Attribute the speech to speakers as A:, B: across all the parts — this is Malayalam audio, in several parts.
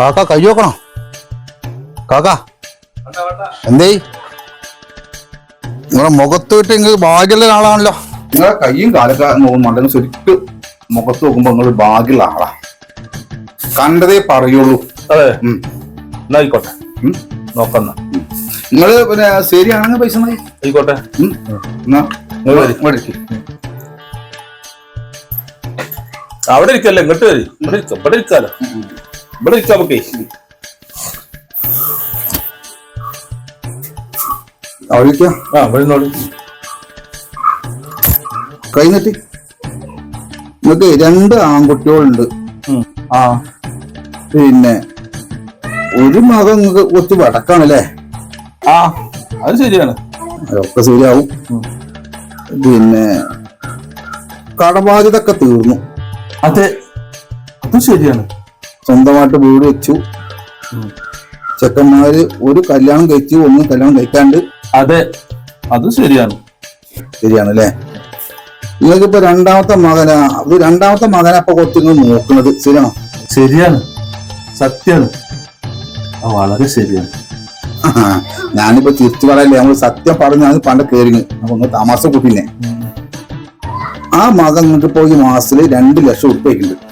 A: കാക്ക കൈ നോക്കണോ കാക്ക എന്തേ നിങ്ങളെ മുഖത്ത് വിട്ട് നിങ്ങൾ ഭാഗ്യമുള്ള ആളാണല്ലോ
B: നിങ്ങളെ കൈയും കാലൊക്കെ നോക്കുന്നുണ്ടെങ്കിൽ ശരിക്ക് മുഖത്ത് നോക്കുമ്പോ നിങ്ങൾ ഭാഗ്യമുള്ള ആളാ. കണ്ടതേ പറയുള്ളൂ.
C: അതെ. ആയിക്കോട്ടെ.
B: ഉം.
C: നോക്കുന്ന.
B: നിങ്ങൾ പിന്നെ ശരിയാണെങ്കിൽ പൈസ മതി.
C: ആയിക്കോട്ടെ. അവിടെ ഇരിക്കല്ലേ? ഇങ്ങോട്ട് വരി. ഇവിടെ ഇരിക്കാം ഇവിടെ ഇരിക്കാലോ. ഇവിടെ ഇരിക്കാം നമുക്കേ.
B: ഇരിക്കാം.
C: ആ നോടി
B: കൈ നീട്ടി. നിങ്ങൾക്ക് രണ്ട് ആൺകുട്ടികളുണ്ട്. ആ പിന്നെ ഒരു മകൻ നിങ്ങൾക്ക് ഒത്തിരി വടക്കാണല്ലേ
C: ആ അത് ശരിയാണ്.
B: അതൊക്കെ ശരിയാവും. പിന്നെ കടബാധ്യത ഒക്കെ തീർന്നു.
C: അതെ അത് ശരിയാണ്.
B: സ്വന്തമായിട്ട് വീട് വെച്ചു. ചെക്കന്മാര് ഒരു കല്യാണം കഴിച്ചു ഒന്നും കല്യാണം കഴിക്കാണ്ട്.
C: അതെ. അത് ശരിയാണ്.
B: ശരിയാണ് ശരിയാണല്ലേ നിങ്ങൾക്കിപ്പോ രണ്ടാമത്തെ മകനാ അത് രണ്ടാമത്തെ മകനാ ഇപ്പൊ കുറച്ച് നോക്കുന്നത്. ശരിയാണോ?
C: ശരിയാണ്. സത്യാണ് വളരെ ശരിയാണ്.
B: ഞാനിപ്പോ തിരിച്ചു പറയല്ലേ നമ്മൾ സത്യം പറഞ്ഞു ഞാൻ പണ്ട് കേറി അപ്പൊ ഒന്ന് തമാശ കൂട്ടിനെ ആ മകൻ നിങ്ങൾക്ക് ഇപ്പോ ഈ മാസത്തിൽ രണ്ട് ലക്ഷം ഉറുപ്പ് അയക്കുന്നുണ്ട്
C: ഏ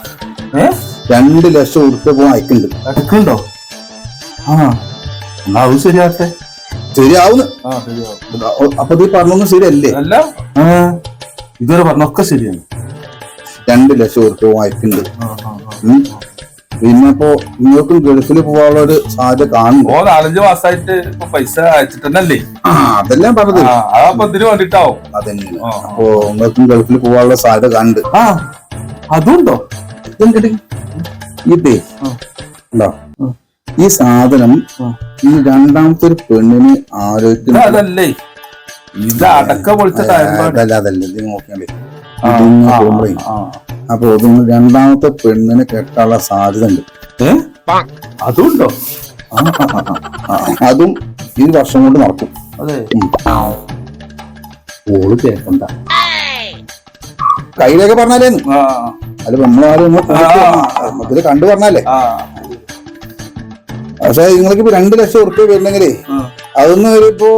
B: രണ്ട് ലക്ഷം ഉറുപ്പ് പോകാൻ അയക്കുന്നുണ്ട്
C: ആ എന്നാ അത് ശരിയാട്ടെ
B: ശരിയാവുന്നു.
C: ആ ശരിയാവും.
B: അപ്പൊ നീ പറഞ്ഞൊന്നും ശരിയല്ലേ?
C: അല്ല. ആ, ഇതുവരെ പറഞ്ഞൊക്കെ ശരിയാണ്.
B: രണ്ട് ലക്ഷം ഉറുപ്പ് അയക്കുന്നുണ്ട്
C: ആ, ആ, ആ.
B: ഉം. പിന്നെ ഇപ്പോ നിങ്ങൾക്കും ഗൾഫിൽ പോകാനുള്ള ഒരു സാധ്യത കാണുമ്പോ
C: ഓ നാലഞ്ച് മാസമായിട്ട് ഇപ്പൊ പൈസ അയച്ചിട്ടല്ലേ
B: ആ അതെല്ലാം പറഞ്ഞത്.
C: ആ പത്തിന് വേണ്ടിട്ടാവും.
B: അതന്നെ.
C: ആ.
B: അപ്പോ നിങ്ങൾക്കും ഗൾഫിൽ പോകാനുള്ള സാധ്യത കാണുന്നുണ്ട്.
C: ആ അതുണ്ടോ?
B: ഇതേ
C: ആ.
B: ഉണ്ടോ ഈ സാധനം ഈ രണ്ടാമത്തെ ഒരു പെണ്ണിന്
C: ഇത് അതല്ലേ? ഇത് അടക്ക പൊളിച്ചതല്ലേ ടൈമാണ്
B: അതല്ല അതല്ല. ഇത് നോക്കിയാലേ. അപ്പൊ ഇതിന് രണ്ടാമത്തെ പെണ്ണിനെ കെട്ടാനുള്ള സാധ്യത ഉണ്ട്
C: അതുണ്ടോ?
B: അതും ഈ വർഷം കൊണ്ട് നടക്കും.
C: ഓൾ കേൾക്കണ്ട
B: കയ്യിലൊക്കെ പറഞ്ഞാലേന്ന്.
C: ആ.
B: അല്ല നമ്മളാരും. ഇതിൽ കണ്ടു പറഞ്ഞാലേ പക്ഷെ നിങ്ങൾക്ക് ഇപ്പൊ രണ്ട് ലക്ഷം ഉറുപ്പ്യ വരുന്നെങ്കിലേ അതൊന്ന് ഇപ്പോ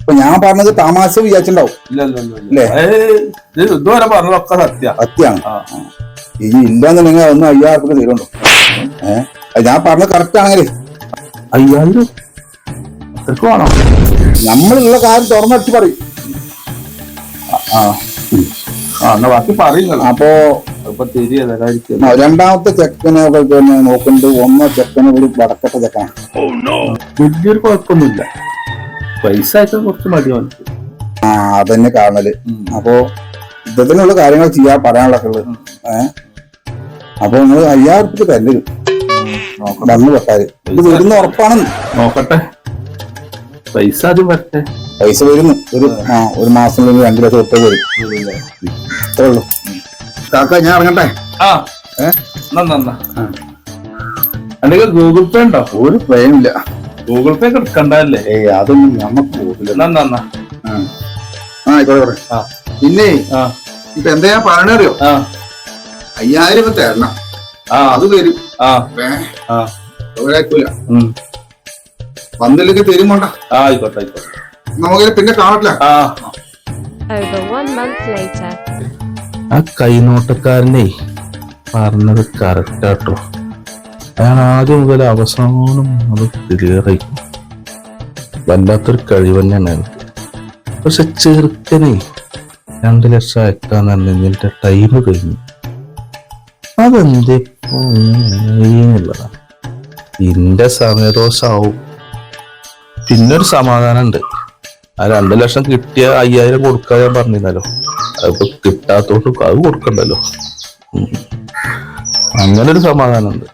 B: ഇപ്പൊ ഞാൻ പറഞ്ഞത് താമസ വിചാരിച്ചിണ്ടാവും
C: ഇല്ല ഇല്ല ഇല്ല, ഇല്ല. ഇത് ഇതുവരെ പറഞ്ഞതൊക്കെ സത്യ.
B: സത്യാണ്. ഇനി ഇല്ലാന്നുണ്ടെങ്കിൽ അതൊന്നും അയ്യായിരം ഉറുപ്പ്യ തരുന്നുണ്ടോ ഏഹ് ഞാൻ പറഞ്ഞത് കറക്റ്റ് ആണെങ്കിലേ.
C: അയ്യായിരം?
B: നമ്മളുള്ള കാര്യം തുറന്നടിച്ച് പറയും.
C: ആ. ബാക്കി പറയുന്നത്.
B: അപ്പോ രണ്ടാമത്തെ ചെക്കനെ പിന്നെ നോക്കുന്നുണ്ട്. ഒന്നോ ചെക്കനെ കൂടി വടക്കത്തെ ചെക്കനാണ്.
C: വലിയൊരു കുഴപ്പമൊന്നുമില്ല. പൈസ ആയിട്ട് കുറച്ച് മടിയാണ്
B: ആ അതന്നെ കാണൽ അപ്പോ ഇതിനുള്ള കാര്യങ്ങൾ ചെയ്യാ പറയാനുള്ള ഉള്ളത് ഏഹ് അപ്പൊ നിങ്ങൾ അയ്യായിരം ഉറുപ്പ്യ തരും വന്ന് പെട്ടാൽ ഇത് വരുന്ന ഉറപ്പാണെന്ന്.
C: നോക്കട്ടെ. പൈസ അത് വരട്ടെ
B: പൈസ വരുന്നു ഒരു ആ ഒരു മാസം ഒരു രണ്ടു ലക്ഷം ഉറുപ്പ്യ വരും. ഇത്രേ ഉള്ളൂ. കാക്ക ഞാൻ ഇറങ്ങട്ടെ?
C: ആ. നന്നാ നന്നാ അല്ലെങ്കിൽ ഗൂഗിൾ പേ ഉണ്ടോ?
B: ഒരു ഇല്ല.
C: ഗൂഗിൾ പേ കണ്ടല്ലേ
B: ഏയ് അതൊന്നും നമുക്ക് പോകില്ല
C: നന്നാ നന്നാ
B: ആ. ആ, ആയിക്കോട്ടെ പിന്നെ
C: ആ.
B: ഇപ്പൊ എന്താ ഞാൻ പറഞ്ഞറിയോ
C: ആ.
B: അയ്യായിരം ഇപ്പൊ തരണം.
C: ആ.
B: അത് തരും.
C: ഉം.
B: വന്നില്ലെങ്കിൽ തരും
C: ആ ആയിക്കോട്ടെ ആയിക്കോട്ടെ.
B: നമുക്ക് പിന്നെ കാണില്ല
C: ആ
D: Over one month later.
C: ആ കൈനോട്ടക്കാരനെ പറഞ്ഞത് കറക്റ്റാട്ടോ അയാൾ ആദ്യം മുതൽ അവസാനം അത് ക്ലിയറായി ആയി. വല്ലാത്തൊരു കഴിവ് തന്നെയാണ് എനിക്ക് പക്ഷെ ചെറുക്കനെ രണ്ട് ലക്ഷം അയക്കാന്ന് പറഞ്ഞതിന്റെ ടൈം കഴിഞ്ഞു. അതെന്തേ എന്നുള്ളതാണ്. ഇന്റെ സമയദോഷാവും. പിന്നൊരു സമാധാനം ഉണ്ട് ആ രണ്ട് ലക്ഷം കിട്ടിയ അയ്യായിരം കൊടുക്കാൻ ഞാൻ പറഞ്ഞിരുന്നല്ലോ. അതിപ്പോ കിട്ടാത്തോണ്ട് അത് കൊടുക്കണ്ടല്ലോ. അങ്ങനെ ഒരു സമാധാനം ഉണ്ട്